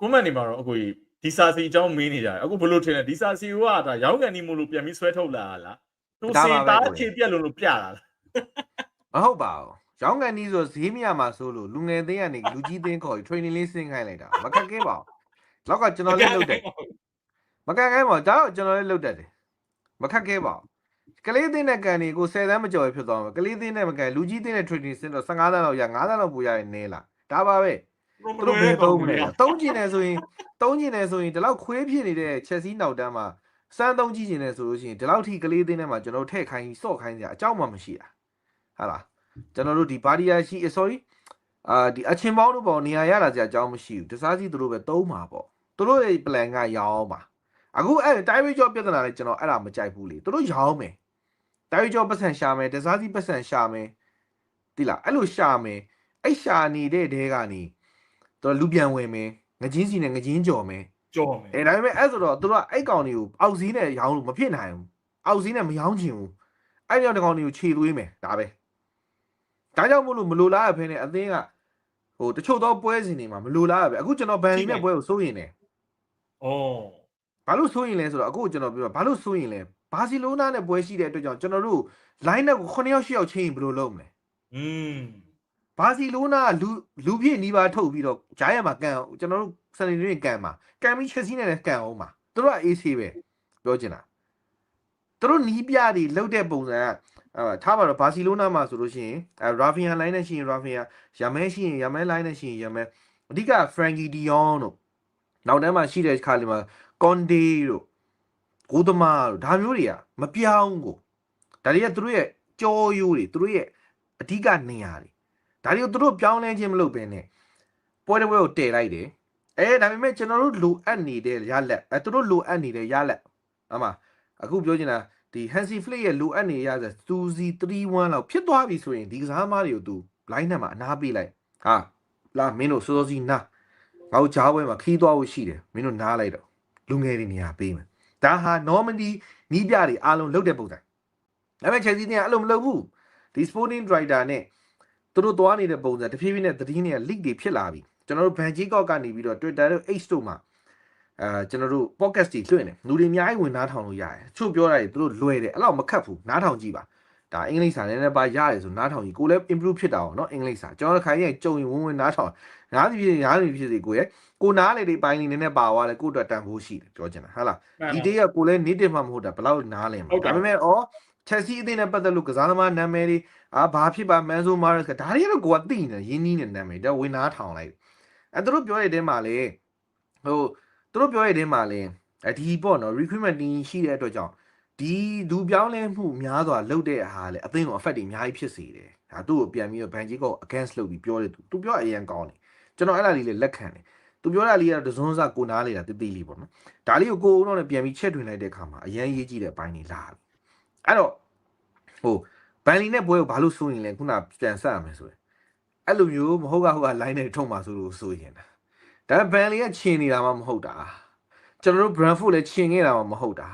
ကွန်မန့်နေမှာတော့အကိုကြီးဒီစာစီအကြောင်းမေးနေကြတယ်အခုဘယ်လိုထင်လဲဒီစာစီကဒါရောင်းကန်နေမို့လို့ပြန်ပြီးဆွဲထုတ်လာတာလားသူစင်သားအခြေပြက်လို့လို့ပြတာလားမဟုတ်ပါဘူးရောင်းကန်နီးဆိုဈေးမရမှာဆိုလို့လူငယ်သေးကနေလူကြီးသေးခေါ်ပြီး training လေးဆင်းခိုင်းလိုက်တာမခက်ခဲပါဘူးလောက်ကကျွန်တော်လေးလုပ်တယ်မခက်ခဲပါဘူးဒါတော့ကျွန်တော်လေးလုပ်တတ်တယ်မခက်ခဲပါဘူးကလေးသေးနဲ့ကန်နေကို10တန်းမကျော်ရဖြစ်သွားမှာကလေးသေးနဲ့မကန်လူကြီးသေးနဲ့ training ဆင်းတော့15တန်းလောက်ရ9တန်းလောက်ပို့ရရင်နဲလားဒါပါပဲ သူတို့ဘယ်သုံးမလဲသုံးကျင်တယ်ဆိုရင်သုံးကျင်တယ်ဆိုရင်ဒီလောက်ခွေးဖြစ်နေတဲ့ချက်စီနောက်တန်းမှာစမ်းသုံးကြည့်ကျင်တယ်ဆိုလို့ရှိရင်ဒီလောက်ထိကလေးသေးနဲ့မှာကျွန်တော်ထည့်ခိုင်းစော့ခိုင်းစရာအကြောင်းမှမရှိတာဟာလားကျွန်တော်တို့ဒီဘာဒီယာရှိ sorry အာဒီအချင်းပေါင်းတို့ပေါ့နေရာရလာစရာအကြောင်းမရှိဘူးတစားစီသူတို့ပဲသုံးမှာပေါ့သူတို့ရဲ့ plan ကရောင်းပါအခုအဲ့တိုင်းဝေးကြောပြဿနာလေးကျွန်တော်အဲ့ဒါမကြိုက်ဘူးလေသူတို့ရောင်းမယ်တိုင်းဝေးကြောပတ်စံရှာမယ်တစားစီပတ်စံရှာမယ်တိလားအဲ့လိုရှာမယ်အဲ့ရှာနေတဲ့တဲကနေ တော့လူပြန်ဝင်မယ်ငချင်းစီနဲ့ငချင်းကြော်မယ်ကြော်မယ်အဲဒါပေမဲ့အဲ့ဆိုတော့သူတို့ကအဲ့ကောင်တွေကိုအောက်စီးနဲ့ရောင်းလို့မဖြစ်နိုင်ဘူးအောက်စီးနဲ့မရောင်းချင်ဘူးအဲ့ကြောင့်ဒီကောင်တွေကိုခြေသွေးမယ်ဒါပဲဒါကြောင့်မို့လို့မလိုလားရဖဲနဲ့အသင်းကဟိုတချို့သောပွဲစဉ်တွေမှာမလိုလားရပဲအခုကျွန်တော်ဘန်လီနဲ့ပွဲကိုစိုးရင်တယ်ဩဘာလို့စိုးရင်လဲဆိုတော့အခုကျွန်တော်ပြောဘာလို့စိုးရင်လဲဘာစီလိုနာနဲ့ပွဲရှိတဲ့အတွက်ကြောင့်ကျွန်တော်တို့ line up ကို9ယောက်10ယောက်ချင်းဘယ်လိုလုပ်မလဲอืม ဘာစီလိုနာကလူလူပြည့်နီးပါးထုတ်ပြီးတော့ဂျားရမှာကန်အောင်ကျွန်တော်တို့စနေနေ့ကန်မှာကန်ပြီးချက်စီနဲ့လည်းကန်အောင်မှာသူတို့က AC ပဲပြောချင်တာသူတို့နီးပြတွေလောက်တဲ့ပုံစံကအဲထားပါတော့ဘာစီလိုနာမှာဆိုလို့ရှိရင်အဲရာဖီယာလိုင်းနဲ့ရှိရင်ရာဖီယာရမဲရှိရင်ရမဲလိုင်းနဲ့ရှိရင်ရမဲအဓိကဖရန်ကီဒီယွန်တို့နောက်တန်းမှာရှိတဲ့ခါလေးမှာကွန်ဒေတို့ဂိုးသမားတို့ဒါမျိုးတွေကမပြောင်းကိုဒါတွေကသူတို့ရဲ့ကြောရိုးတွေသူတို့ရဲ့အဓိကနေရာတွေ ဒါတွေကိုသူတို့ပြောင်းလဲခြင်းမလုပ်ဘဲနဲ့ပွဲတစ်ပွဲကိုတည်လိုက်တယ်အဲဒါပေမဲ့ကျွန်တော်တို့လိုအပ်နေတဲ့ရလက်အဲသူတို့လိုအပ်နေတဲ့ရလက်အမအခုပြောချင်တာဒီ Hansi Flick ရဲ့လိုအပ်နေရဆိုသူစီ31လောက်ဖြစ်သွားပြီဆိုရင်ဒီကစားသမားတွေကိုသူ line နဲ့မှာအနားပေးလိုက်ဟာလာမင်းတို့စောစောစီနာငါတို့ဂျားပွဲမှာခီးသွားဖို့ရှိတယ်မင်းတို့နားလိုက်တော့လူငယ်တွေနေရာပေးမယ်ဒါဟာ normally နီးပြတွေအားလုံးလုပ်တဲ့ပုံစံဒါပေမဲ့ Chelsea တင်ကအဲ့လိုမလုပ်ဘူးဒီ Sporting Director နဲ့ သူတို့သွားနေတဲ့ပုံစံတဖြည်းဖြည်းနဲ့သတင်းတွေက leak တွေဖြစ်လာပြီကျွန်တော်တို့ Van Jacob ကနေပြီးတော့ Twitter တို့ X တို့မှာအဲကျွန်တော်တို့ podcast တွေလွှင့်တယ်လူတွေအများကြီးဝင်နားထောင်လို့ရတယ်ချို့ပြောတာတွေသူတို့လွယ်တယ်အဲ့လောက်မခတ်ဘူးနားထောင်ကြည့်ပါဒါအင်္ဂလိပ်စာနည်းနည်းပါရတယ်ဆိုနားထောင်ကြည့်ကိုလည်း improve ဖြစ်တာအောင်เนาะအင်္ဂလိပ်စာကျွန်တော်တို့ခိုင်းရင်ကြုံရင်ဝင်ဝင်နားထောင်ငါးစီဖြစ်ငါးစီဖြစ်စီကိုရဲ့ကိုနားလေတွေပိုင်းလေးနည်းနည်းပါသွားတယ်ကိုအတွက်တန်ဖိုးရှိတယ်ပြောချင်တာဟုတ်လား ဒီတေးကကိုလည်း native မှမဟုတ်တာဘယ်လောက်နားလဲမှာ ဟုတ်ကဲ့ ဒါပေမဲ့ဩ Chelsea အသင်းနဲ့ပတ်သက်လို့ကစားသမားနာမည်တွေအာဘာဖြစ်ပါ Manzo Mares ကဒါတွေကတော့ကိုကသိနေရင်းနှီးနေနာမည်ဒါဝင်နာထောင်လိုက်အဲသူတို့ပြောရတဲ့မှာလေဟိုသူတို့ပြောရတဲ့မှာလေအဒီပေါ့နော် recruitment team ရှိတဲ့အတွက်ကြောင့်ဒီဒူပြောင်းလဲမှုများစွာလုပ်တဲ့ဟာလေအသင်းကို effect တွေအများကြီးဖြစ်စေတယ်ဒါသူ့ကိုပြန်ပြီးတော့ ban ကြီးကို against လုပ်ပြီးပြောတယ်သူသူပြောအရင်ကောင်းတယ်ကျွန်တော်အဲ့ဒါလေးလေလက်ခံတယ်သူပြောတာလေးကတော့ဒဇွန်းစကိုနားလေတာတိတိလေးပေါ့နော်ဒါလေးကိုကိုဦးတော့လည်းပြန်ပြီးချက်ထွင်လိုက်တဲ့အခါမှာအရန်ရေးကြည့်တဲ့အပိုင်းတွေလာပြီ အဲ့တော့ဟိုဘန်လီနဲ့ပွဲကိုဘာလို့စိုးရင်လဲခုနပြန်ဆက်ရမယ်ဆိုရင်အဲ့လိုမျိုးမဟုတ်ကဟုတ်က line နဲ့ထုံမှာဆိုလို့စိုးရင်တာဒါပေမဲ့ဘန်လီကချင်နေတာမှမဟုတ်တာကျွန်တော်တို့ Brentford လည်းချင်ခဲ့တာမှမဟုတ်တာ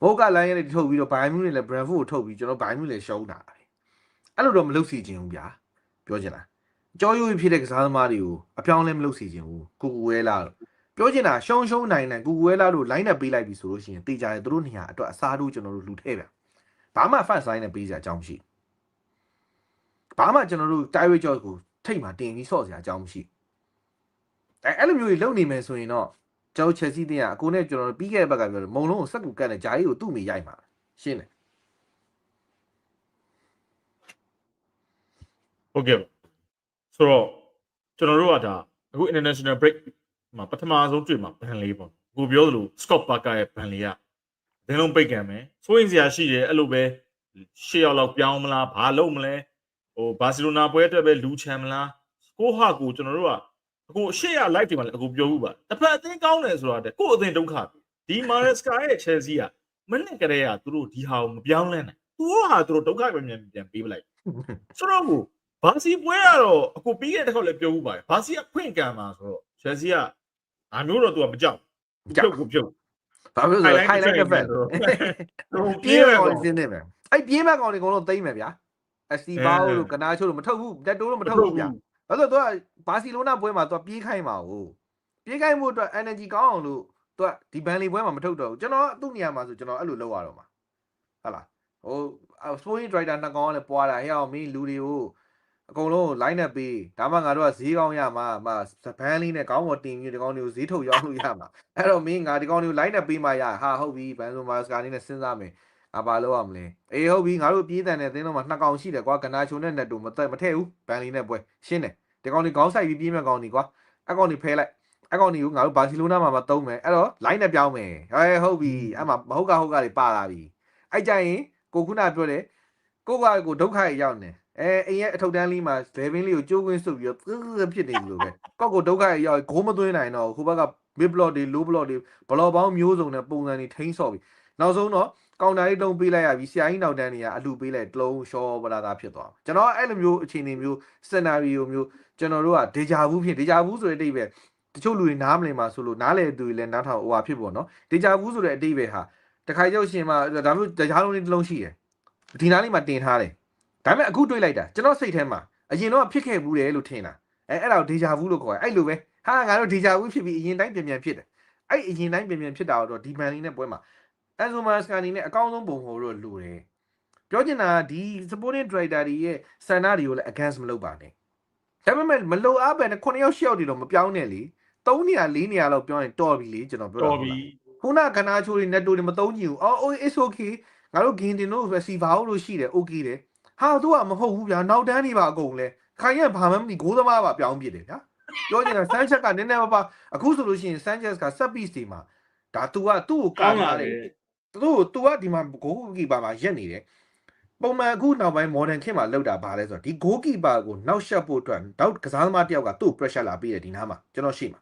မဟုတ်က line နဲ့ထုတ်ပြီးတော့ဘိုင်မြူးနဲ့လည်း Brentford ကိုထုတ်ပြီးကျွန်တော်ဘိုင်မြူးလည်းရှုံးတာပဲအဲ့လိုတော့မလုပ်စီခြင်းဘူးဗျာပြောချင်တာကြောရိုးဖြစ်တဲ့ကစားသမားတွေကိုအပြောင်းလဲမလုပ်စီခြင်းဘူးကိုကိုဝဲလာတော့ပြောချင်တာရှုံရှုံနိုင်နိုင်ကူကူဝဲလာလို့ line နဲ့ပေးလိုက်ပြီဆိုလို့ရှိရင်တေချာတယ်သူတို့နေရာအတွက်အစားထိုးကျွန်တော်တို့လူထဲဗျ ဘာမှ fast line နဲ့ပေးစရာအကြောင်းမရှိဘာမှကျွန်တော်တို့ direct job ကိုထိတ်မှတင်ပြီးဆော့စရာအကြောင်းမရှိအဲအဲ့လိုမျိုးကြီးလုပ်နေမယ်ဆိုရင်တော့ကျွန်တော် Chelsea တင်ကအကိုနဲ့ကျွန်တော်တို့ပြီးခဲ့တဲ့ဘက်ကပြောတယ်မုံလုံးကိုစက်ကူကတ်နဲ့ဂျာကြီးကိုသူ့မိရိုက်မှာရှင်းတယ်ဟုတ်ကဲ့ပါဆိုတော့ကျွန်တော်တို့ကဒါအခု international break မှာပထမဆုံးတွေ့မှာဘန်လေးပေါ့ကိုပြောသလို Scott Parker ရဲ့ဘန်လေးက ဒင်းလုံးပိတ်ကံမယ်စိုးရင်စရာရှိတယ်အဲ့လိုပဲရှေ့ရောက်လောက်ပြောင်းမလားဘာလုပ်မလဲဟိုဘာစီလိုနာပွဲအတွက်ပဲလူချန်မလားကိုဟာကိုကျွန်တော်တို့ကအခုရှေ့ရ live တွေမှာလည်းအခုပြောဘူးပါတစ်ဖက်အသင်းကောင်းတယ်ဆိုတာတဲ့ကို့အသင်းဒုက္ခပြီဒီ Maresca ရဲ့ Chelsea ကမနစ်ကလေးကသူတို့ဒီဟာကိုမပြောင်းလဲနိုင်သူတို့ဟာသူတို့ဒုက္ခပဲပြန်ပြန်ပေးပလိုက်ဆိုတော့ကိုဘာစီပွဲကတော့အခုပြီးခဲ့တဲ့ခေါက်လည်းပြောဘူးပါတယ်ဘာစီကခွင့်ကံမှာဆိုတော့ချက်စီကအာမျိုးတော့သူကမကြောက်ပြုတ်ကိုပြုတ် ဘာလို့လဲဆိုတော့ highlight တစ်ဖက်ဟိုပြေးပြေးမဲ့ပဲကောင်စင်းနေမယ်အဲ့ပြေးမဲ့ကောင်တွေအကုန်လုံးသိမ့်မယ်ဗျာအစီဘာလို့ကနာချို့လို့မထုတ်ဘူးတက်တိုးလို့မထုတ်ဘူးဗျာအဲ့တော့သူကဘာစီလိုနာပွဲမှာသူကပြေးခိုင်းပါဘူးပြေးကိုင်းမှုအတွက် energy ကောင်းအောင်လို့သူကဒီဘန်လီပွဲမှာမထုတ်တော့ဘူးကျွန်တော်သူ့နေရာမှာဆိုကျွန်တော်အဲ့လိုလုပ်ရတော့မှာဟုတ်လားဟို sporting director နှစ်ကောင်ကလည်းပွားတာဟဲ့အောင်မင်းလူတွေကို အကုန်လုံး line up ပေးဒါမှငါတို့ကဈေးကောင်းရမှာမဘန်လီနဲ့ကောင်းပေါ်တင်ပြီးဒီကောင်တွေကိုဈေးထုတ်ရောင်းလို့ရမှာအဲ့တော့မင်းငါဒီကောင်တွေကို line up ပေးမှရဟာဟုတ်ပြီဘန်ဆိုမာစကာနေနဲ့စဉ်းစားမယ်အပါလို့ရမလဲအေးဟုတ်ပြီငါတို့ပြေးတန်တဲ့သင်းလုံးမှာနှစ်ကောင်ရှိတယ်ကွာကနာချုံနဲ့နက်တူမသက်မထည့်ဘူးဘန်လီနဲ့ပွဲရှင်းတယ်ဒီကောင်တွေခေါင်းဆိုင်ပြီးပြေးမဲ့ကောင်တွေကွာအကောင်တွေဖဲလိုက်အကောင့်တွေကိုငါတို့ဘာစီလိုနာမှာမသုံးမယ်အဲ့တော့ line နဲ့ပြောင်းမယ်ဟဲဟုတ်ပြီအဲ့မှာမဟုတ်ကဟုတ်ကတွေပါလာပြီအဲ့ကြရင်ကိုခုနပြောတယ်ကိုကကိုဒုက္ခရရောက်နေ အဲအိမ်ရဲ့အထုပ်တန်းလေးမှာ level လေးကိုကျိုးကွင်းစုပ်ပြီးတော့သဖြစ်နေပြီလို့ပဲကောက်ကိုဒုက္ခရရောက်ဂိုးမသွင်းနိုင်တော့ဟိုဘက်က mid block တွေ low block တွေ block ပေါင်းမျိုးစုံနဲ့ပုံစံတွေထိန်းဆော့ပြီနောက်ဆုံးတော့ကောင်တာလေးတုံးပေးလိုက်ရပြီဆရာကြီးနောက်တန်းတွေကအလူပေးလိုက်တလုံးရှော့ပလာတာဖြစ်သွားကျွန်တော်အဲ့လိုမျိုးအခြေအနေမျိုး scenario မျိုးကျွန်တော်တို့က deja vu ဖြစ် deja vu ဆိုတဲ့အတိတ်ပဲတချို့လူတွေနားမလည်မှာဆိုလို့နားလေသူတွေလည်းနားထောင်ဟိုဟာဖြစ်ပေါ့နော်ဒေဂျာဘူးဆိုတဲ့အတိတ်ပဲဟာတခါရောက်ရှင်မှာဒါမျိုးတရားလုံးလေးတစ်လုံးရှိတယ်ဒီနားလေးမှာတင်ထားတယ် ဒါပေမဲ့အခုတွေးလိုက်တာကျွန်တော်စိတ်ထဲမှာအရင်တော့ဖြစ်ခဲ့ဘူးတယ်လို့ထင်တာအဲအဲ့ဒါကိုဒေဂျာဘူးလို့ခေါ်တယ်အဲ့လိုပဲဟာငါတို့ဒေဂျာဘူးဖြစ်ပြီးအရင်တိုင်းပြန်ပြန်ဖြစ်တယ်အဲ့အရင်တိုင်းပြန်ပြန်ဖြစ်တာတော့ဒီမန်လေးနဲ့ပွဲမှာအန်ဆိုမာစကာနီနဲ့အကောင်းဆုံးပုံဟိုတော့လူတယ်ပြောချင်တာကဒီ supporting director တွေရဲ့စန္ဒတွေကိုလည်း against မလုပ်ပါနဲ့ဒါပေမဲ့မလိုအားပဲနဲ့9ယောက်10ယောက်တွေတော့မပြောင်းနဲ့လေ3နေရာ4နေရာလောက်ပြောရင်တော်ပြီလေကျွန်တော်ပြောတာတော်ပြီခုနကနာချိုးတွေ net တွေမသုံးကြည့်ဘူးအော် oh it's okay ငါတို့ဂင်တင်တို့ receiver လို့ရှိတယ် okay တယ် ဟာသူကမဟုတ်ဘူးဗျာနောက်တန်းနေပါအကုန်လဲခိုင်ရဘာမှမသိဂိုးသမားပါပြောင်းပြစ်တယ်ဗျာပြောနေတာ Sanchez ကနည်းနည်းပါးပါအခုဆိုလို့ရှိရင် Sanchez က set piece တွေမှာဒါ तू ကသူ့ကိုကာထားတယ်သူ့ကို तू ကဒီမှာဂိုးကီပါမှာရက်နေတယ်ပုံမှန်အခုနောက်ပိုင်း modern ခေတ်မှာလောက်တာဗာလဲဆိုတော့ဒီ goalkeeper ကိုနောက်ရှက်ဖို့အတွက်နောက်ကစားသမားတစ်ယောက်ကသူ့ကို pressure လာပေးတယ်ဒီနားမှာကျွန်တော်ရှိမှာ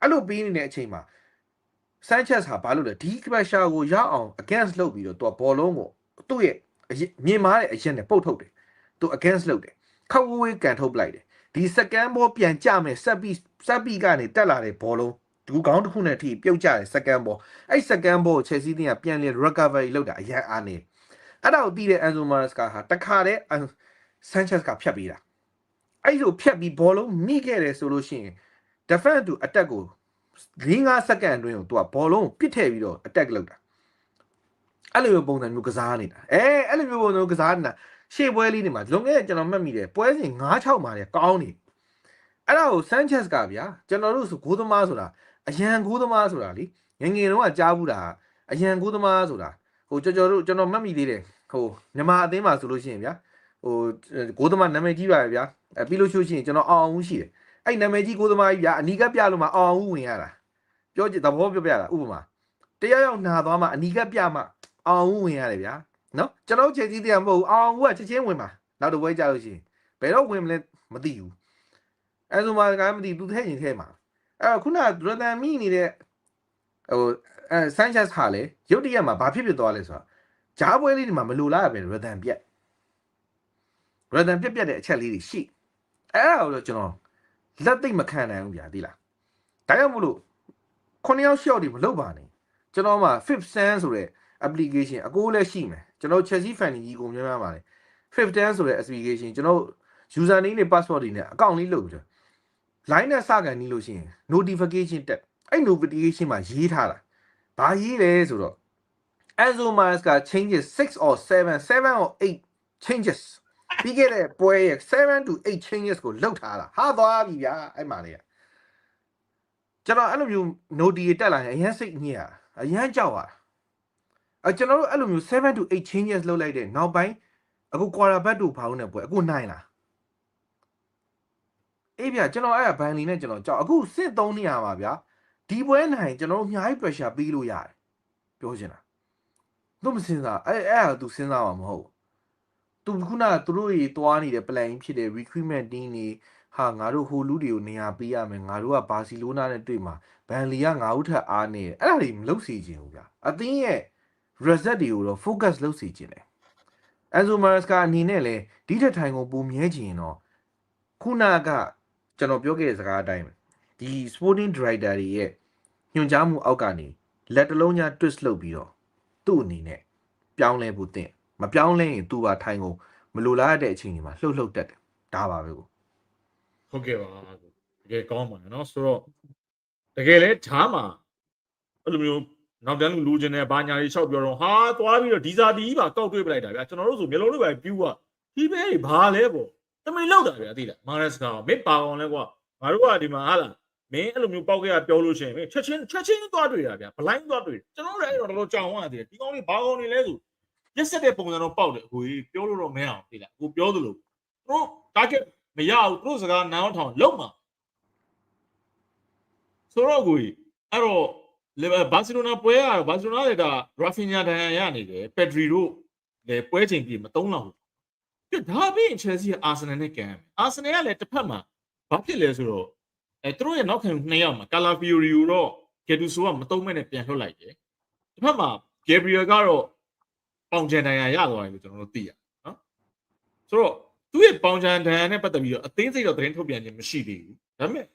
အဲ့လိုပေးနေတဲ့အချိန်မှာ Sanchez ဟာဘာလုပ်လဲဒီ pressure ကိုရအောင် against လုပ်ပြီးတော့သူကဘောလုံးကိုသူ့ရဲ့အရင် မြင်မာတဲ့အရင်နဲ့ပုတ်ထုတ်တယ်သူ against လုပ်တယ်ခောက်ဝေးဝေးကန်ထုတ်ပလိုက်တယ်ဒီ second ball ပြန်ကြမယ်ဆက်ပြီးဆက်ပြီးကနေတက်လာတဲ့ဘောလုံးဒီခေါင်းတစ်ခုနဲ့ထိပြုတ်ကြတယ် second ball အဲ့ second ball ကို Chelsea တင်းကပြန်လေ recovery လုပ်တာအရင်အားနေအဲ့ဒါကိုတီးတဲ့ Enzo Maresca ဟာတခါတည်း Sanchez ကဖြတ်ပေးတာအဲ့လိုဖြတ်ပြီးဘောလုံးမိခဲ့တယ်ဆိုလို့ရှိရင် defense to attack ကို5-5စက္ကန့်အတွင်းကိုသူကဘောလုံးကိုပစ်ထည့်ပြီးတော့ attack လုပ်တာ အဲ့လိုမျိုးပုံစံမျိုးကစားနေတာအဲအဲ့လိုမျိုးပုံစံမျိုးကစားနေတာရှေ့ပွဲလေးတွေမှာလွန်ခဲ့တဲ့ကျွန်တော်မှတ်မိတယ်ပွဲစဉ်9-6မှာလေကောင်းနေအဲ့ဒါကို Sanchez ကဗျာကျွန်တော်တို့ဆိုဂိုးသမားဆိုတာအရန်ဂိုးသမားဆိုတာလေငယ်ငယ်တုန်းကကြားဘူးတာအရန်ဂိုးသမားဆိုတာဟိုကျွန်တော်တို့ကျွန်တော်မှတ်မိသေးတယ်ဟိုမြန်မာအသင်းမှာဆိုလို့ရှိရင်ဗျာဟိုဂိုးသမားနာမည်ကြီးပါပဲဗျာအဲပြီးလို့ရှိရင်ကျွန်တော်အောင်အောင်ရှိတယ်အဲ့နာမည်ကြီးကိုသမားကြီးဗျာအနီကပြလို့မှအောင်အောင်ဝင်ရတာပြောကြည့်သဘောပြောပြတာဥပမာတရားရောက်နာသွားမှအနီကပြမှ အောင်အောင်ဝင်ရတယ်ဗျာနော်ကျွန်တော်ချိန်ကြီးတရားမဟုတ်ဘူးအောင်အောင်ကချက်ချင်းဝင်မှာနောက်တစ်ပွဲကြာလို့ရှိရင်ဘယ်တော့ဝင်မလဲမသိဘူးအဲဆိုမှကမသိသူထဲရင်ထဲမှာအဲ့ခုနရတန်မီနေတဲ့ဟိုအဲဆန်ချက်ဟာလေရုတ်တရက်မှာဘာဖြစ်ဖြစ်သွားလဲဆိုတော့ဂျားပွဲလေးဒီမှာမလိုလားပဲရတန်ပြက်ရတန်ပြက်ပြက်တဲ့အချက်လေးတွေရှိအဲ့ဒါကိုတော့ကျွန်တော်လက်သိပ်မခံနိုင်ဘူးဗျာသိလားဒါကြောင့်မို့လို့ခုနှစ်ယောက်ရှော့တွေမလုပ်ပါနဲ့ကျွန်တော်မှ fifth stand ဆိုတဲ့ application အကိုလည်းရှိမယ်ကျွန်တော် Chelsea fan ကြီးကိုများများပါတယ် fifth stand ဆိုတဲ့ application ကျွန်တော် user name နဲ့ password တွေနဲ့အကောင့်လေးလုပ်ပြီးတော့ line နဲ့စကန်နီးလို့ရှိရင် notification တက်အဲ့ notification မှာရေးထားတာဘာရေးလဲဆိုတော့ Enzo Mares က changes 6 or 7 7 or 8 changes ပြီးခဲ့တဲ့ပွဲရဲ့7 to 8 changes ကိုလောက်ထားတာဟာသွားပြီဗျာအဲ့မှာလေကျွန်တော်အဲ့လိုမျိုး note တွေတက်လာရင်အရင်စိတ်ညစ်ရတာအရင်ကြောက်ရတာ အကျွန်တော်တို့အဲ့လိုမျိုး7 to 8 changes လောက်လိုက်တဲ့နောက်ပိုင်းအခု quarter back တို့ဘာလို့နေပွဲအခုနိုင်လားအေးဗျာကျွန်တော်အဲ့ဒါဘန်လီနဲ့ကျွန်တော်ကြောက်အခုစစ်သုံးနေရပါဗျာဒီပွဲနိုင်ကျွန်တော်တို့အများကြီး pressure ပေးလို့ရတယ်ပြောချင်တာသူမစင်စားအဲ့အဲ့ဒါသူစဉ်းစားမှာမဟုတ်ဘူးသူခုနကသူတို့တွေတွားနေတဲ့ plan ဖြစ်တဲ့ recruitment team တွေဟာငါတို့ဟိုလူတွေကိုနေရာပေးရမယ်ငါတို့ကဘာစီလိုနာနဲ့တွေ့မှာဘန်လီကငါ့ဦးထက်အားနေတယ်အဲ့ဒါတွေမလုပ်စီခြင်းဘူးဗျာအသင်းရဲ့ result တွေကိုတော့ focus လုပ်စီခြင်းတယ်အန်ဇိုမာစကအနေနဲ့လည်းဒီထက်ထိုင်ကုန်ပုံမြဲခြင်းတော့ခုနကကျွန်တော်ပြောခဲ့တဲ့စကားအတိုင်းပဲဒီ sporting director တွေရဲ့ညွှန်ကြားမှုအောက်ကနေလက်တစ်လုံးညာ twist လုပ်ပြီးတော့သူ့အနေနဲ့ပြောင်းလဲဖို့တင်မပြောင်းလဲရင်သူ့ပါထိုင်ကုန်မလိုလားတဲ့အချိန်တွေမှာလှုပ်လှုပ်တက်တယ်ဒါပါပဲကိုဟုတ်ကဲ့ပါတကယ်ကောင်းပါနော်ဆိုတော့တကယ်လဲဂျားမှာအဲ့လိုမျိုး နောက်တန်းလူလူချင်းနဲ့ဘာညာလေးလျှောက်ပြောတော့ဟာသွားပြီးတော့ဒီစာဒီကြီးပါကောက်တွေးပလိုက်တာဗျာကျွန်တော်တို့ဆိုမျိုးလုံးတွေပဲပြူอ่ะဒီပဲဘာလဲပေါ့တမင်လောက်တာဗျာသိလားမာရက်စကာမင်းပါအောင်လဲကွာငါတို့ကဒီမှာဟာလားမင်းအဲ့လိုမျိုးပောက်ခဲ့ရပြောလို့ရှိရင်မင်းချက်ချင်းချက်ချင်းသွားတွေ့တာဗျာဘလိုင်းသွားတွေ့ကျွန်တော်တို့လည်းအဲ့တော့တော်တော်ကြောင်ရသေးတယ်ဒီကောင်းလေးဘာကောင်းနေလဲဆိုရက်ဆက်တဲ့ပုံစံတော့ပေါက်တယ်အခုကြီးပြောလို့တော့မရအောင်သိလားအခုပြောသလိုသူတို့ target မရဘူးသူတို့စကားနားထောင်လုံးမှာဆိုတော့ကိုကြီးအဲ့တော့လေ ဘာစီလိုနာပွဲရဘာစီလိုနာလည်းဒါရာဖီညာဒန်ရနေတယ်ပက်ဒရီတို့လည်းပွဲချိန်ပြေမသုံးတော့ဘူးပြဒါပြီးချယ်ဆီကအာဆင်နယ်နဲ့ကန်အာဆင်နယ်ကလည်းတစ်ဖက်မှာဘာဖြစ်လဲဆိုတော့အဲသူတို့ရဲ့နောက်ခံနှစ်ယောက်မှာကာလာဖီယိုရီကိုတော့ဂက်တူဆိုကမသုံးမဲ့နဲ့ပြန်လွှတ်လိုက်တယ်တစ်ဖက်မှာဂေဘရီယယ်ကတော့ပေါင်ချန်ဒန်ရရသွားတယ်လို့ကျွန်တော်တို့သိရနော်ဆိုတော့သူ့ရဲ့ပေါင်ချန်ဒန်ရနဲ့ပတ်သက်ပြီးတော့အသေးစိတ်တော့သတင်းထုတ်ပြန်ခြင်းမရှိသေးဘူးဒါပေမဲ့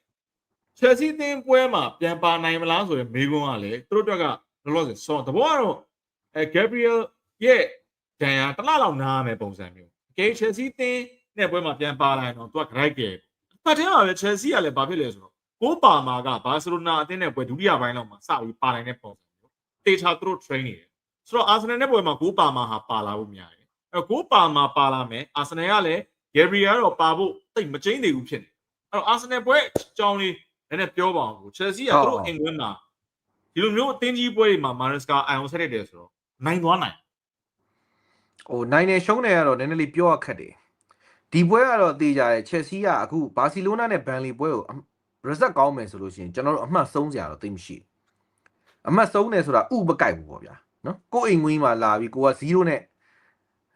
ချယ်ဆီသင်းပွဲမှာပြန်ပါနိုင်မလားဆိုရင်မေးခွန်းကလည်းသူတို့အတွက်ကလောလောဆယ်ဆောင်းတဘောကတော့အဲဂက်ဘရီယယ်ရဲ့ဒန်ယာတစ်လလောက်နားမယ်ပုံစံမျိုးအကယ်ချယ်ဆီသင်းနဲ့ပွဲမှာပြန်ပါလာရင်တော့သူက great ကဲပတ်ထဲမှာပဲချယ်ဆီကလည်းဘာဖြစ်လဲဆိုတော့ကိုပါမာကဘာစီလိုနာအသင်းနဲ့ပွဲဒုတိယပိုင်းလောက်မှာစပြီးပါနိုင်တဲ့ပုံစံမျိုးတေချာသူတို့ train နေတယ်ဆိုတော့အာဆင်နယ်နဲ့ပွဲမှာကိုပါမာဟာပါလာဖို့များတယ်အဲကိုပါမာပါလာမယ်အာဆင်နယ်ကလည်းဂက်ဘရီယယ်ကတော့ပါဖို့တိတ်မကျင်းသေးဘူးဖြစ်နေအဲ့တော့အာဆင်နယ်ပွဲအကြောင်းလေး နည်းနည်းပြောပါအောင်ကိုချယ်ဆီကသူတို့အင်္ဂလန်မှာဒီလိုမျိုးအသင်းကြီးပွဲတွေမှာမာရစ်ကာအိုင်အောင်ဆက်ရတယ်ဆိုတော့နိုင်သွားနိုင်ဟိုနိုင်နေရှုံးနေရတော့နည်းနည်းလေးပြောရခက်တယ်ဒီပွဲကတော့တေးကြတယ်ချက်စီကအခုဘာစီလိုနာနဲ့ဘန်လီပွဲကိုရဇက်ကောင်းမယ်ဆိုလို့ရှိရင်ကျွန်တော်တို့အမှတ်ဆုံးစရာတော့သိမရှိဘူးအမှတ်ဆုံးတယ်ဆိုတာဥပကိုက်ဘူးပေါ့ဗျာနော်ကိုယ့်အိမ်ငွေးမှာလာပြီးကိုက0နဲ့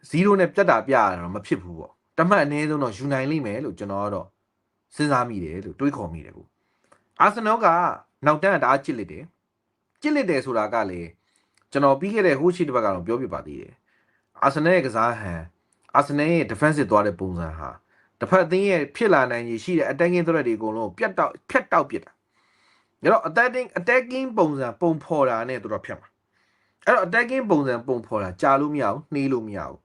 0နဲ့ပြတ်တာပြရတာတော့မဖြစ်ဘူးပေါ့တမှတ်အနည်းဆုံးတော့ယူနိုင်လိမ့်မယ်လို့ကျွန်တော်ကတော့စဉ်းစားမိတယ်လို့တွေးခေါ်မိတယ်ကို အာဆင်နယ်ကနောက်တန်းကတအားကြစ်လက်တယ်ကြစ်လက်တယ်ဆိုတာကလေကျွန်တော်ပြီးခဲ့တဲ့ဟိုးရှိတစ်ပတ်ကတော့ပြောပြပါသေးတယ်အာဆင်နယ်ရဲ့ကစားဟန်အာဆင်နယ်ရဲ့ defensive သွားတဲ့ပုံစံဟာတစ်ဖက်အသင်းရဲ့ဖြစ်လာနိုင်ရည်ရှိတဲ့ attacking threat တွေအကုန်လုံးပြတ်တောက်ဖြတ်တောက်ပစ်တာဒါတော့ attacking attacking ပုံစံပုံဖော်တာနဲ့သူတို့ဖြတ်မှာအဲ့တော့ attacking ပုံစံပုံဖော်တာကြာလို့မရဘူးနှေးလို့မရဘူး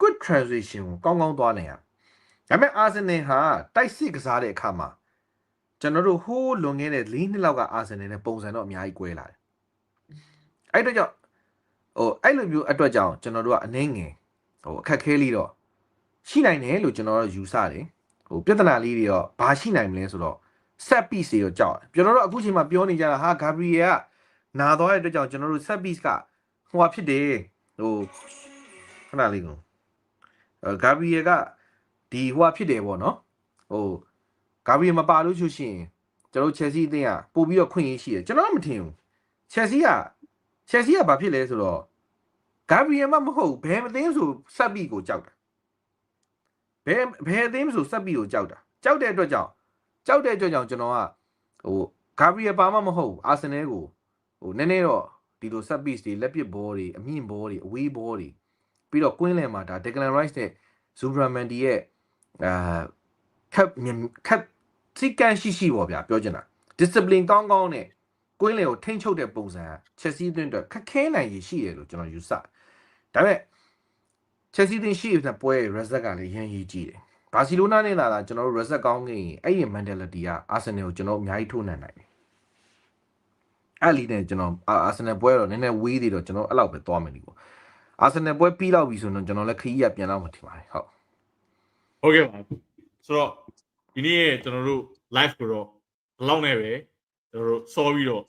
quick transition ကိုကောင်းကောင်းသွားနိုင်ရဒါပေမဲ့အာဆင်နယ်ဟာတိုက်စစ်ကစားတဲ့အခါမှာ ကျွန်တော်တို့ဟိုးလွန်ခဲ့တဲ့၄နှစ်လောက်ကအာဆင်နယ်နဲ့ပုံစံတော့အများကြီးကွဲလာတယ်အဲ့တော့ကြောင့်ဟိုအဲ့လိုမျိုးအတွက်ကြောင့်ကျွန်တော်တို့ကအနှင်းငယ်ဟိုအခက်ခဲလေးတော့ရှိနိုင်တယ်လို့ကျွန်တော်တို့ယူဆတယ်ဟိုပြဿနာလေးတွေတော့ဘာရှိနိုင်မလဲဆိုတော့ set piece တွေတော့ကြောက်တယ်ကျွန်တော်တို့အခုချိန်မှာပြောနေကြတာဟာ Gabriel ကနာသွားတဲ့အတွက်ကြောင့်ကျွန်တော်တို့ set piece ကဟိုဟာဖြစ်တယ်ဟိုခဏလေးကိုအဲ Gabriel ကဒီဟိုဟာဖြစ်တယ်ပေါ့နော်ဟို Gabriel မပါလို့ရှိရှင်ကျွန်တော်တို့ Chelsea အသင်းကပို့ပြီးတော့ခွင့်ရရှိတယ်ကျွန်တော်ကမထင်ဘူး Chelsea က Chelsea ကဘာဖြစ်လဲဆိုတော့ဂါဘရီယယ်မမဟုတ်ဘယ်မသိမ်းဆိုဆက်ပြီးကိုကြောက်တာဘယ်ဘယ်အသိမ်းဆိုဆက်ပြီးကိုကြောက်တာကြောက်တဲ့အတွက်ကြောင့်ကြောက်တဲ့အတွက်ကြောင့်ကျွန်တော်ကဟိုဂါဘရီယယ်ပါမမဟုတ်အာဆင်နယ်ကိုဟိုနည်းနည်းတော့ဒီလိုဆက်ပြီးတွေလက်ပစ်ဘောတွေအမြင့်ဘောတွေအဝေးဘောတွေပြီးတော့ကွင်းလယ်မှာဒါ Declan Rice နဲ့ Zubran Mendy ရဲ့အာခက်မြင်ခက် စိတ်ကန်ရှိရှိပေါ့ဗျာပြောချင်တာ discipline ကောင်းကောင်းနဲ့ကွင်းလယ်ကိုထိမ့်ချုပ်တဲ့ပုံစံချက်စီးသွင်းအတွက်ခက်ခဲနိုင်ရရှိတယ်လို့ကျွန်တော်ယူဆတယ်။ဒါပေမဲ့ချက်စီးသွင်းရှိတဲ့ပွဲရဲ့ result ကလည်းရန်ရည်ကြီးတယ်။ဘာစီလိုနာနဲ့လာတာကျွန်တော်တို့ result ကောင်းခဲ့ရင်အဲ့ဒီ mentality က Arsenal ကိုကျွန်တော်အများကြီးထိုးနှံနိုင်တယ်။အဲ့လီနဲ့ကျွန်တော် Arsenal ပွဲတော့နည်းနည်းဝေးသေးတော့ကျွန်တော်အဲ့လောက်ပဲသွားမယ်ဒီကို။ Arsenal ပွဲပြီးလောက်ပြီဆိုတော့ကျွန်တော်လည်းခရီးရပြန်တော့မှထင်ပါတယ်ဟုတ်ဟုတ်ကဲ့ပါဆိုတော့ ဒီနေ့ကျွန်တော်တို့ live ကိုတော့ဘယ်လောက်နဲ့ပဲကျွန်တော်တို့စောပြီးတော့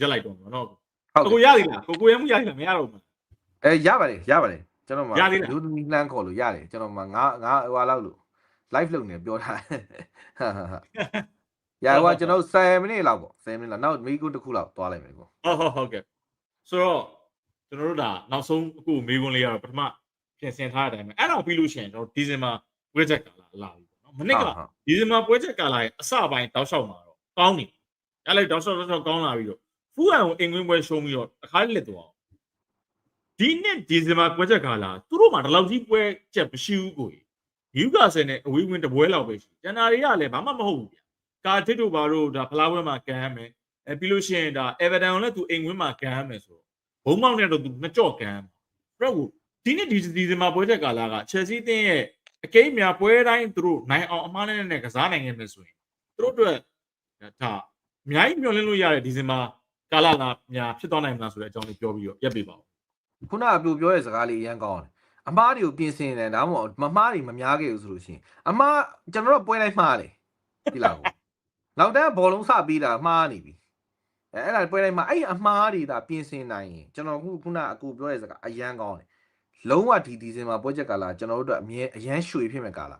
ရက်လိုက်တော့မှာเนาะ ဟုတ် ကို ကဲ့ ကိုရသေးလားကိုကိုရမှုရသေးလားမရတော့ဘူး အဲရပါတယ်ရပါတယ်ကျွန်တော်မှ ရသေးလား လူသမီးလမ်းခေါ်လို့ရတယ်ကျွန်တော်မှငါငါဟိုလောက်လို့ live လုပ်နေပြောထားဟာဟာဟာရဟိုကကျွန်တော်10မိနစ်လောက်ပေါ့10မိနစ်လောက်နောက်မီကူတစ်ခုလောက်သွားလိုက်မယ်ကို ဟုတ်ဟုတ်ဟုတ်ကဲ့ဆိုတော့ကျွန်တော်တို့ဒါနောက်ဆုံးအခုမေးခွန်းလေးကတော့ပထမပြင်ဆင်ထားတဲ့အတိုင်းပဲအဲ့တော့ပြီးလို့ရှိရင်ကျွန်တော်ဒီဇင်ဘာပွဲချက်ကာလာလာပြီပေါ့နော် မနစ်ကဟုတ်ဟုတ်ဒီဇင်ဘာပွဲချက်ကာလာရဲ့အစပိုင်းတောက်လျှောက်မှာတော့ကောင်းနေရလိုက်တောက်လျှောက်တောက်လျှောက်ကောင်းလာပြီးတော့ဖူးအန်ကိုအင်္ဂလန်ပွဲရှုံးပြီးတော့အခါလက်သွားအောင်ဒီနှစ်ဒီဇင်ဘာပွဲချက်ကာလာသူတို့မှဒီလောက်ကြီးပွဲချက်မရှိဘူးကိုကြီးယူကာဆယ်နဲ့အဝေးဝင်တပွဲလောက်ပဲရှိကျန်တာတွေကလည်းဘာမှမဟုတ်ဘူးဗျကာတစ်တို့ဘာတို့ဒါဖလားပွဲမှာကန်ရမယ်အဲပြီးလို့ရှိရင်ဒါအေဗာတန်ကိုလည်းသူအိမ်ဝင်းမှာကန်ရမယ်ဆိုတော့ဘုံမောက်နဲ့တော့သူနှစ်ကြော့ကန်ရမှာဘရက်ကိုဒီနှစ်ဒီဒီဇင်ဘာပွဲချက်ကာလာကချယ်ဆီအသင်းရဲ့ အကိမ်းများပွဲတိုင်းသူတို့နိုင်အောင်အမှားနဲ့နဲ့ကစားနိုင်ခဲ့မယ်ဆိုရင်သူတို့အတွက်ဒါအများကြီးမျှော်လင့်လို့ရတဲ့ဒီဇင်ဘာကာလလာများဖြစ်သွားနိုင်မလားဆိုတဲ့အကြောင်းလေးပြောပြီးတော့ရက်ပေးပါဦးခုနကပြိုပြောတဲ့စကားလေးအရန်ကောင်းတယ်အမားတွေကိုပြင်ဆင်တယ်ဒါမှမဟုတ်မမားတွေမများခဲ့ဘူးဆိုလို့ရှိရင်အမားကျွန်တော်တို့ပွဲလိုက်မှားတယ်ဒီလားကိုနောက်တန်းဘောလုံးစပြီးတာမှားနေပြီအဲအဲ့ဒါပွဲလိုက်မှာအဲ့အမားတွေဒါပြင်ဆင်နိုင်ရင်ကျွန်တော်ခုခုနအကူပြောတဲ့စကားအရန်ကောင်းတယ် လုံးဝဒီဒီဇင်ဘာ project ကာလကျွန်တော်တို့အတွက်အမြဲအရန်ရွှေဖြစ်မဲ့ကာလ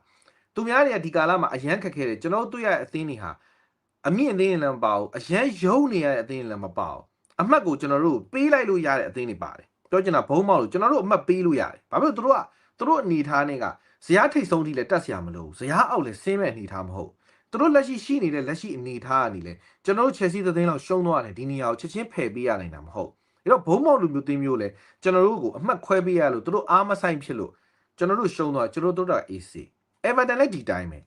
သူများတွေကဒီကာလမှာအရန်ခက်ခဲတယ်ကျွန်တော်တို့တွေ့ရတဲ့အသင်းတွေဟာအမြင့်အသင်းလည်းမပါဘူးအရန်ယုံနေရတဲ့အသင်းလည်းမပါဘူးအမှတ်ကိုကျွန်တော်တို့ပေးလိုက်လို့ရတဲ့အသင်းတွေပါတယ်ပြောချင်တာဘုံမောက်လို့ကျွန်တော်တို့အမှတ်ပေးလို့ရတယ်ဘာဖြစ်လို့သူတို့ကသူတို့အနေထားနဲ့ကဇရားထိတ်ဆုံးထိလည်းတက်စရာမလိုဘူးဇရားအောက်လည်းဆင်းမဲ့အနေထားမဟုတ်သူတို့လက်ရှိရှိနေတဲ့လက်ရှိအနေထားအနေနဲ့ကျွန်တော်တို့ Chelsea သတင်းလောက်ရှုံးသွားတယ်ဒီနေရာကိုချက်ချင်းဖယ်ပေးရနိုင်တာမဟုတ် အဲ့တော့ဘုံမောက်လူမျိုးတင်းမျိုးလေကျွန်တော်တို့ကိုအမှတ်ခွဲပေးရလို့သူတို့အားမဆိုင်ဖြစ်လို့ကျွန်တော်တို့ရှုံးသွားကျွန်တော်တို့တော့ AC Everton လည်းဒီတိုင်းပဲ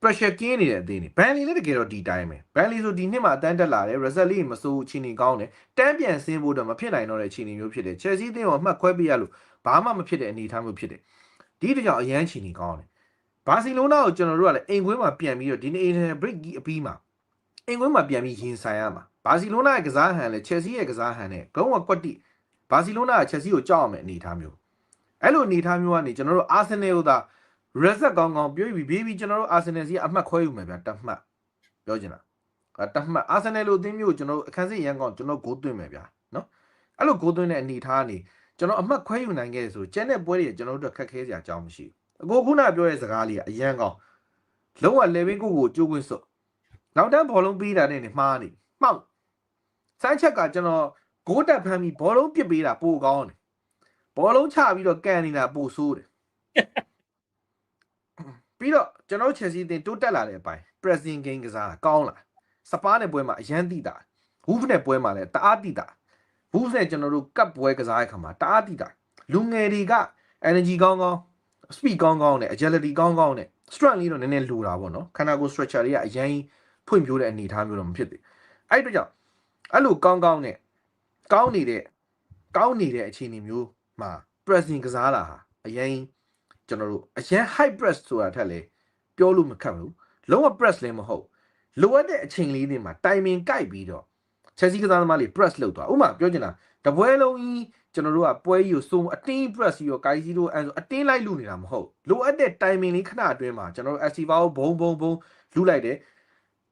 pressure ကင်းနေတဲ့အသင်းတွေဘန်လီလည်းတကယ်တော့ဒီတိုင်းပဲဘန်လီဆိုဒီနှစ်မှာအတန်းတက်လာတယ် result လေးမစိုးချီနေကောင်းတယ်တန်းပြန်ဆင်းဖို့တော့မဖြစ်နိုင်တော့တဲ့ချီနေမျိုးဖြစ်တယ် Chelsea အသင်းကိုအမှတ်ခွဲပေးရလို့ဘာမှမဖြစ်တဲ့အနေအထားမျိုးဖြစ်တယ်ဒီတကြောင်အရန်ချီနေကောင်းတယ်ဘာစီလိုနာကိုကျွန်တော်တို့ကလည်းအိမ်ခွင်းမှာပြန်ပြီးတော့ဒီနေ့ international break ကြီးအပြီးမှာအိမ်ခွင်းမှာပြန်ပြီးရင်ဆိုင်ရမှာ ဘာစီလိုနာရဲ့ကစားဟန်နဲ့ Chelsea ရဲ့ကစားဟန်နဲ့ဂုံးကကွက်တိဘာစီလိုနာက Chelsea ကိုကြောက်အောင်မဲ့အနေအထားမျိုးအဲ့လိုအနေအထားမျိုးကနေကျွန်တော်တို့ Arsenal ကိုသာ reset ကောင်းကောင်းပြောပြီးဘေးပြီးကျွန်တော်တို့ Arsenal စီကအမှတ်ခွဲယူမယ်ဗျာတတ်မှတ်ပြောချင်တာအဲတတ်မှတ် Arsenal လို့အသင်းမျိုးကိုကျွန်တော်တို့အခန်းစစ်ရန်ကောင်းကျွန်တော်ဂိုးသွင်းမယ်ဗျာနော်အဲ့လိုဂိုးသွင်းတဲ့အနေထားကနေကျွန်တော်အမှတ်ခွဲယူနိုင်ခဲ့ဆိုကျန်တဲ့ပွဲတွေကျွန်တော်တို့ခက်ခဲစရာအကြောင်းမရှိဘူးအကိုခုနပြောတဲ့စကားလေးကအရန်ကောင်းလုံးဝ level ကိုကိုကြိုးကွင်းစွတ်နောက်တန်းဘောလုံးပေးတာနဲ့နေမှားနေမှောက် ဆိုင်းချက်ကကျွန်တော်ဂိုးတက်ဖမ်းပြီးဘောလုံးပစ်ပေးတာပိုကောင်းတယ်ဘောလုံးချပြီးတော့ကန်နေတာပိုဆိုးတယ်ပြီးတော့ကျွန်တော်တို့ Chelsea အသင်းတိုးတက်လာတဲ့အပိုင်း pressing game ကစားတာကောင်းလာစပါးနဲ့ပွဲမှာအရန်တိတာ Wolf နဲ့ပွဲမှာလည်းတအားတိတာ Wolf နဲ့ကျွန်တော်တို့ကပ်ပွဲကစားတဲ့ခါမှာတအားတိတာလူငယ်တွေက energy ကောင်းကောင်း speed ကောင်းကောင်းနဲ့ agility ကောင်းကောင်းနဲ့ strength လေးတော့နည်းနည်းလိုတာပေါ့နော်ခန္ဓာကိုယ် structure တွေကအရင်ဖွံ့ဖြိုးတဲ့အနေအထားမျိုးတော့မဖြစ်သေးအဲ့အတွက်ကြောင့် အဲ့လိုကောင်းကောင်းနဲ့ကောင်းနေတဲ့ကောင်းနေတဲ့အခြေအနေမျိုးမှာ pressing ကစားတာဟာအရင်ကျွန်တော်တို့အရန် high press ဆိုတာထက်လေပြောလို့မခက်ဘူးလုံးဝ press လည်းမဟုတ်လိုအပ်တဲ့အချိန်လေးတွေမှာ timing ကိုက်ပြီးတော့ Chelsea ကစားသမားလေး press လုပ်သွားဥပမာပြောချင်တာတပွဲလုံးကြီးကျွန်တော်တို့ကပွဲကြီးကိုစုံအတင်း press ပြီးတော့ guys စီတို့အဲဆိုအတင်းလိုက်လူနေတာမဟုတ်လိုအပ်တဲ့ timing လေးခဏအတွင်းမှာကျွန်တော်တို့ Activa ကိုဘုံဘုံဘုံလူလိုက်တယ်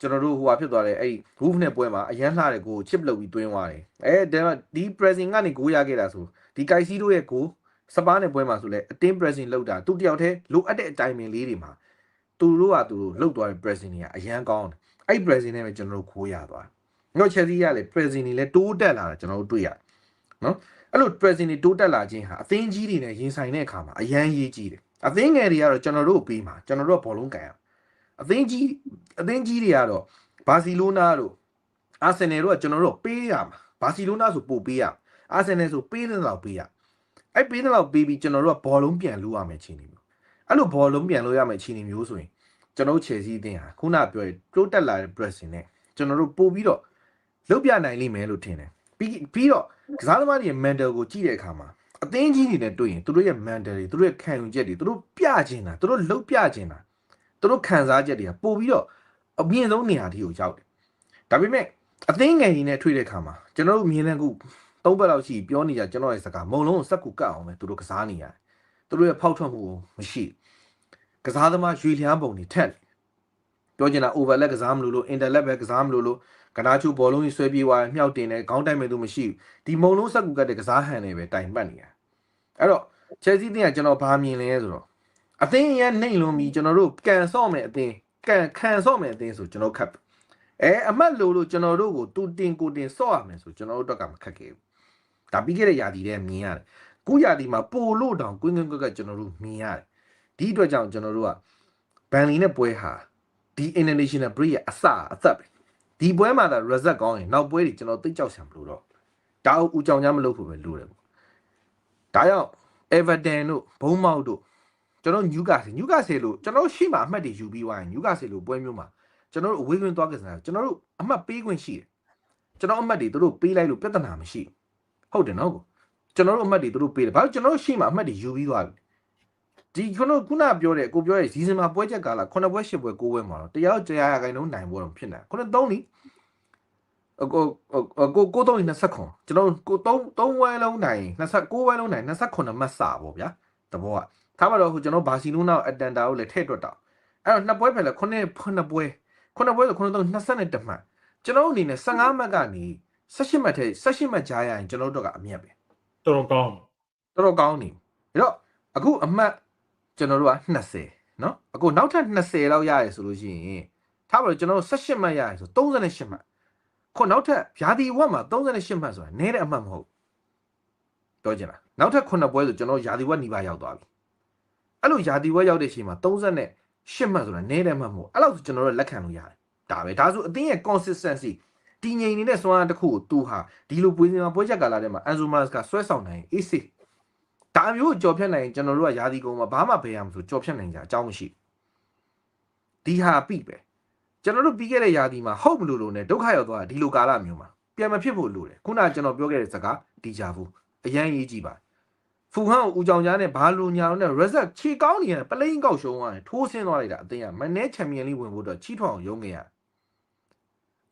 ကျွန်တော်တို့ဟိုဟာဖြစ်သွားတယ်အဲ့ roof နဲ့ပွဲမှာအရန်လှတဲ့ကို chip လုပ်ပြီးတွင်းသွားတယ်အဲဒီ pressing ကနေကိုရခဲ့တာဆိုဒီ guys စီတို့ရဲ့ကိုစပါးနဲ့ပွဲမှာဆိုလဲအတင်း pressing လောက်တာသူတယောက်တည်းလိုအပ်တဲ့အတိုင်းပင်လေးတွေမှာသူတို့ကသူတို့လောက်သွားတဲ့ pressing တွေကအရန်ကောင်းတယ်အဲ့ pressing နဲ့ပဲကျွန်တော်တို့ခိုးရသွားတယ်။နောက် Chelsea ကလည်း pressing တွေလည်းတိုးတက်လာတာကျွန်တော်တို့တွေ့ရတယ်။နော်အဲ့လို pressing တွေတိုးတက်လာခြင်းဟာအသင်းကြီးတွေနဲ့ရင်ဆိုင်တဲ့အခါမှာအရန်ရေးကြီးတယ်။အသင်းငယ်တွေကတော့ကျွန်တော်တို့ပြီးမှာကျွန်တော်တို့ကဘောလုံးကန်ရ အသင်းကြီးအသင်းကြီးတွေကတော့ဘာစီလိုနာတို့အာဆင်နယ်တို့ကကျွန်တော်တို့ပေးရမှာဘာစီလိုနာဆိုပို့ပေးရအာဆင်နယ်ဆိုပေးတဲ့လောက်ပေးရအဲ့ပေးတဲ့လောက်ပေးပြီးကျွန်တော်တို့ကဘောလုံးပြန်လို့ရမယ်ချင်းနေမျိုးအဲ့လိုဘောလုံးပြန်လို့ရမယ်ချင်းနေမျိုးဆိုရင်ကျွန်တော်တို့ Chelsea အသင်းဟာခုနပြောရတိုးတက်လာတဲ့ pressing နဲ့ကျွန်တော်တို့ပို့ပြီးတော့လုတ်ပြနိုင်လိမ့်မယ်လို့ထင်တယ်ပြီးပြီးတော့ကစားသမားတွေရဲ့ mental ကိုကြည့်တဲ့အခါမှာအသင်းကြီးတွေနဲ့တွေ့ရင်သူတို့ရဲ့ mental တွေသူတို့ရဲ့ခံယူချက်တွေသူတို့ပြချင်တာသူတို့လုတ်ပြချင်တာ သူတို့ခံစားချက်တွေကပို့ပြီးတော့အမြင့်ဆုံးနေရာထိကိုရောက်တယ်ဒါပေမဲ့အသင်းငယ်ကြီးနဲ့ထွေးတဲ့အခါမှာကျွန်တော်တို့မြင်တဲ့ခုသုံးဘက်လောက်ရှိပြောနေကြကျွန်တော်ရဲ့စကားမုံလုံးကိုစက်ကူကတ်အောင်ပဲသူတို့ကစားနေရတယ်သူတို့ရဲ့ဖောက်ထွက်မှုကိုမရှိကစားသမားရွေလျားပုံတွေထက်တယ်ပြောချင်တာ overlap ကစားမလို့လို့ interlap ပဲကစားမလို့လို့ကနာချူဘောလုံးကြီးဆွဲပြေးသွားတယ်မြောက်တင်တယ်ခေါင်းတိုင်မဲ့သူမရှိဘူးဒီမုံလုံးစက်ကူကတ်တဲ့ကစားဟန်တွေပဲတိုင်ပတ်နေရအဲ့တော့ Chelsea တင်းကကျွန်တော်ဘာမြင်လဲဆိုတော့ အသင်းရနှိမ်လွန်ပြီးကျွန်တော်တို့ကန်ဆော့မယ်အသင်းကန်ခံဆော့မယ်အသင်းဆိုကျွန်တော်ခတ်အဲအမတ်လို့လို့ကျွန်တော်တို့ကိုတူတင်ကိုတင်ဆော့ရမယ်ဆိုကျွန်တော်တို့တော့ကမခက်ခဲ့ဘူးဒါပြီးခဲ့တဲ့ယာတီတဲ့မြင်ရတယ်။ခုယာတီမှာပိုလို့တောင်ကွင်းကွင်းကွက်ကကျွန်တော်တို့မြင်ရတယ်။ဒီအတွက်ကြောင့်ကျွန်တော်တို့ကဘန်လီနဲ့ပွဲဟာဒီ international break ရဲ့အစအသက်ပဲ။ဒီပွဲမှာသာ result ကောင်းရင်နောက်ပွဲတွေကျွန်တော်သိကြောက်ဆံမလို့တော့။ဒါအူကြောင်ကြမလုပ်ဖို့ပဲလိုတယ်ပေါ့။ဒါကြောင့် Everton တို့ဘုံမောက်တို့ ကျွန်တော် Newcastle Newcastle လို့ကျွန်တော်ရှိမှအမှတ်တွေယူပြီးွားရင် Newcastle လို့ပွဲမျိုးမှာကျွန်တော်တို့အဝေးကွင်းသွားကြစမ်းကျွန်တော်တို့အမှတ်ပေးခွင့်ရှိတယ်။ကျွန်တော်အမှတ်တွေတို့ပေးလိုက်လို့ပြဿနာမရှိဘူးဟုတ်တယ်နော်ကိုကျွန်တော်တို့အမှတ်တွေသူတို့ပေးတယ်ဘာလို့ကျွန်တော်တို့ရှိမှအမှတ်တွေယူပြီးသွားပြီဒီခုနကခုနပြောတဲ့ကိုပြောတဲ့ဇီဇင်မှာပွဲချက်ကာလ9ပွဲ10ပွဲ9ပွဲမှာတော့တရားတရားရခိုင်နှုန်းနိုင်ပွဲတော့ဖြစ်နေခုန3လီအကိုအကိုကိုတော့20ခွန်ကျွန်တော်ကို3 3ဝဲလုံးနိုင်29ဝဲလုံးနိုင်29မှတ်စာပေါ့ဗျာတဘောက ထားပါတော့ဟိုကျွန်တော်ဘာစီနိုနာအတန်တာကိုလည်းထည့်တွက်တာအဲ့တော့နှစ်ပွဲပဲလေခုနှစ်ခုနှစ်ပွဲခုနှစ်ပွဲဆိုခုနှစ်တော့22မှတ်ကျွန်တော်အနေနဲ့15မှတ်ကနေ18မှတ်ထဲ18မှတ်ကြားရရင်ကျွန်တော်တို့ကအမြတ်ပဲတော်တော်ကောင်းတော်တော်ကောင်းနေအဲ့တော့အခုအမှတ်ကျွန်တော်တို့က20နော်အခုနောက်ထပ်20လောက်ရရဆိုလို့ရှိရင်ထားပါတော့ကျွန်တော်တို့18မှတ်ရရဆို38မှတ်ခုနောက်ထပ်ဗျာဒီဝက်မှာ38မှတ်ဆိုတာနည်းတဲ့အမှတ်မဟုတ်တော့ကျင်လားနောက်ထပ်9ပွဲဆိုကျွန်တော်ယာဒီဝက်နှီးပါရောက်သွားပြီ အဲ့လိုရာဒီဝက်ရောက်တဲ့အချိန်မှာ38မှတ်ဆိုတာနည်းတဲ့အမှတ်မဟုတ်အဲ့လောက်ဆိုကျွန်တော်တို့လက်ခံလို့ရတယ်ဒါပဲဒါဆိုအသင်းရဲ့ consistency တည်ငြိမ်နေတဲ့စွမ်းအားတစ်ခုကိုသူဟာဒီလိုပွဲစဉ်မှာပွဲချက်ကာလထဲမှာ Anzo Mas ကဆွဲဆောင်နိုင်အေးစေးဒါမျိုးကိုကြော်ဖြတ်နိုင်ရင်ကျွန်တော်တို့ကယာဒီကုန်းမှာဘာမှဘယ်ရမဆိုကြော်ဖြတ်နိုင်ကြအကြောင်းမရှိဘူးဒီဟာပြီပဲကျွန်တော်တို့ပြီးခဲ့တဲ့ယာဒီမှာဟုတ်မလို့လို့ ਨੇ ဒုက္ခရောက်သွားတာဒီလိုကာလမျိုးမှာပြန်မဖြစ်ဖို့လိုတယ်ခုနကကျွန်တော်ပြောခဲ့တဲ့စကားဒီဂျာဘူးအရန်ရေးကြည့်ပါ ဖူဟန်ကိုဦးကြောင်ကြားနဲ့ဘာလူညာလို့နဲ့ result ခြေကောင်းနေရတယ်ပလိန်ကောက်ရှုံးသွားတယ်ထိုးဆင်းသွားလိုက်တာအတင်းကမနဲချန်ပီယံလိဝင်ဖို့တော့ချီးထွားအောင်ရုံးခဲ့ရတယ်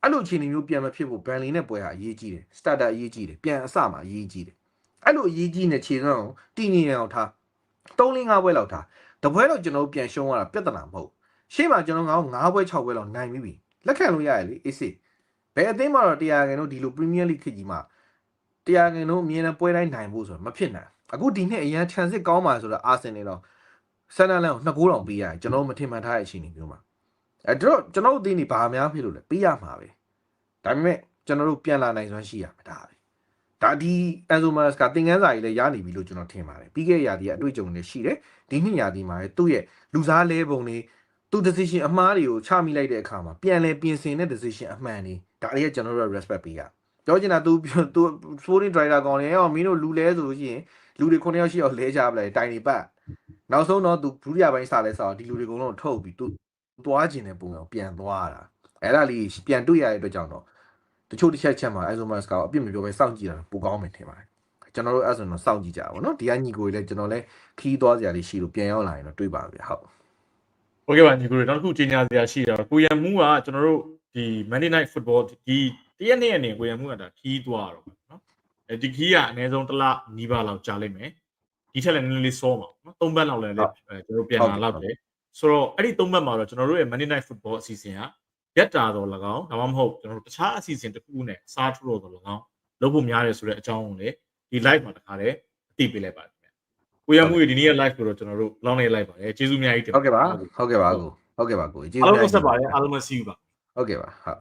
အဲ့လိုအခြေအနေမျိုးပြန်မဖြစ်ဖို့ဘန်လီနဲ့ပွဲဟာအရေးကြီးတယ်စတာတာအရေးကြီးတယ်ပြန်အစမှာအရေးကြီးတယ်အဲ့လိုအရေးကြီးတဲ့ခြေစွမ်းကိုတည်ငြိမ်အောင်ထား3 4 5ပွဲလောက်ထားတပွဲတော့ကျွန်တော်တို့ပြန်ရှုံးရတာပြဿနာမဟုတ်ရှေ့မှာကျွန်တော်ငါတို့9ပွဲ6ပွဲလောက်နိုင်ပြီးပြီလက်ခံလို့ရရလေအေးစေဘယ်အသင်းမှတော့တရားကန်တို့ဒီလို Premier League ခေတ်ကြီးမှာတရားကန်တို့အမြင်နဲ့ပွဲတိုင်းနိုင်ဖို့ဆိုတော့မဖြစ်နိုင် အခုဒီနှစ်အရန် transit ကောင်းပါဆိုတော့အာဆင်နယ်တော့ဆန်နလန်ကို2ဂိုးတောင်ပေးရတယ်ကျွန်တော်တို့မထင်မှန်ထားတဲ့အခြေအနေမျိုးမှာအဲ့တော့ကျွန်တော်တို့အသင်းဒီဘာများဖြစ်လို့လဲပေးရမှာပဲဒါပေမဲ့ကျွန်တော်တို့ပြန်လာနိုင်စွမ်းရှိရမှာဒါပဲဒါဒီအန်ဇိုမတ်စ်ကသင်ခန်းစာကြီးလည်းရနေပြီလို့ကျွန်တော်ထင်ပါတယ်ပြီးခဲ့တဲ့ရာသီကအတွေ့အကြုံတွေရှိတယ်ဒီနှစ်ရာသီမှာလည်းသူ့ရဲ့လူစားလဲပုံတွေသူ decision အမှားတွေကိုချမိလိုက်တဲ့အခါမှာပြန်လဲပြင်ဆင်တဲ့ decision အမှန်တွေဒါတွေကကျွန်တော်တို့က respect ပေးရပြောချင်တာ तू तू sporting driver ကောင်းတယ်အော်မင်းတို့လူလဲဆိုလို့ရှိရင် လူတွေ9ယောက်ရှိအောင်လဲကြပလိုက်တိုင်နေပတ်နောက်ဆုံးတော့ तू ဒုတိယပိုင်းစလဲဆိုတော့ဒီလူတွေအကုန်လုံးထုတ်ပြီး तू သွားခြင်းတဲ့ပုံစံကိုပြန်သွားတာအဲ့ဒါလေးပြန်တွေ့ရတဲ့အတွက်ကြောင့်တော့တချို့တစ်ချက်ချက်မှာအဲဆိုမတ်စကအပြစ်မပြောဘဲစောင့်ကြည့်တာပိုကောင်းမယ်ထင်ပါတယ်ကျွန်တော်တို့အဲဆိုတော့စောင့်ကြည့်ကြပါဘောနော်ဒီကညီကိုတွေလည်းကျွန်တော်လည်းခီးသွားစရာလေးရှိလို့ပြန်ရောက်လာရင်တော့တွေ့ပါဗျဟုတ်ဟုတ်ကဲ့ပါညီကိုတွေနောက်တစ်ခုကြီးညာစရာရှိတာကိုရံမှုကကျွန်တော်တို့ဒီ Monday Night Football ဒီတရက်နေ့အနေကိုရံမှုကဒါခီးသွားတော့နော် အဲဒီခီးကအနည်းဆုံးတစ်လနီးပါးလောက်ကြာလိမ့်မယ်ဒီထက်လည်းနည်းနည်းလေးစောမှာနော်သုံးပတ်လောက်လည်းလည်းအဲကျွန်တော်တို့ပြန်လာလောက်တယ်ဆိုတော့အဲ့ဒီသုံးပတ်မှာတော့ကျွန်တော်တို့ရဲ့ Monday Night Football အစီအစဉ်ကရက်တာတော့၎င်းဒါမှမဟုတ်ကျွန်တော်တို့တခြားအစီအစဉ်တစ်ခုနဲ့စားထိုးတော့၎င်းလုပ်ဖို့များတယ်ဆိုတဲ့အကြောင်းကိုလည်းဒီ live မှာတခါတည်းအသိပေးလိုက်ပါတယ်ခင်ဗျကိုရံမှုရဲ့ဒီနေ့ရဲ့ live ကိုတော့ကျွန်တော်တို့လောင်းနေလိုက်ပါတယ်ကျေးဇူးအများကြီးတင်ဟုတ်ကဲ့ပါဟုတ်ကဲ့ပါကိုဟုတ်ကဲ့ပါကိုကျေးဇူးအားလုံးများဆက်ပါတယ်အားလုံးမစီးဘူးပါဟုတ်ကဲ့ပါဟုတ်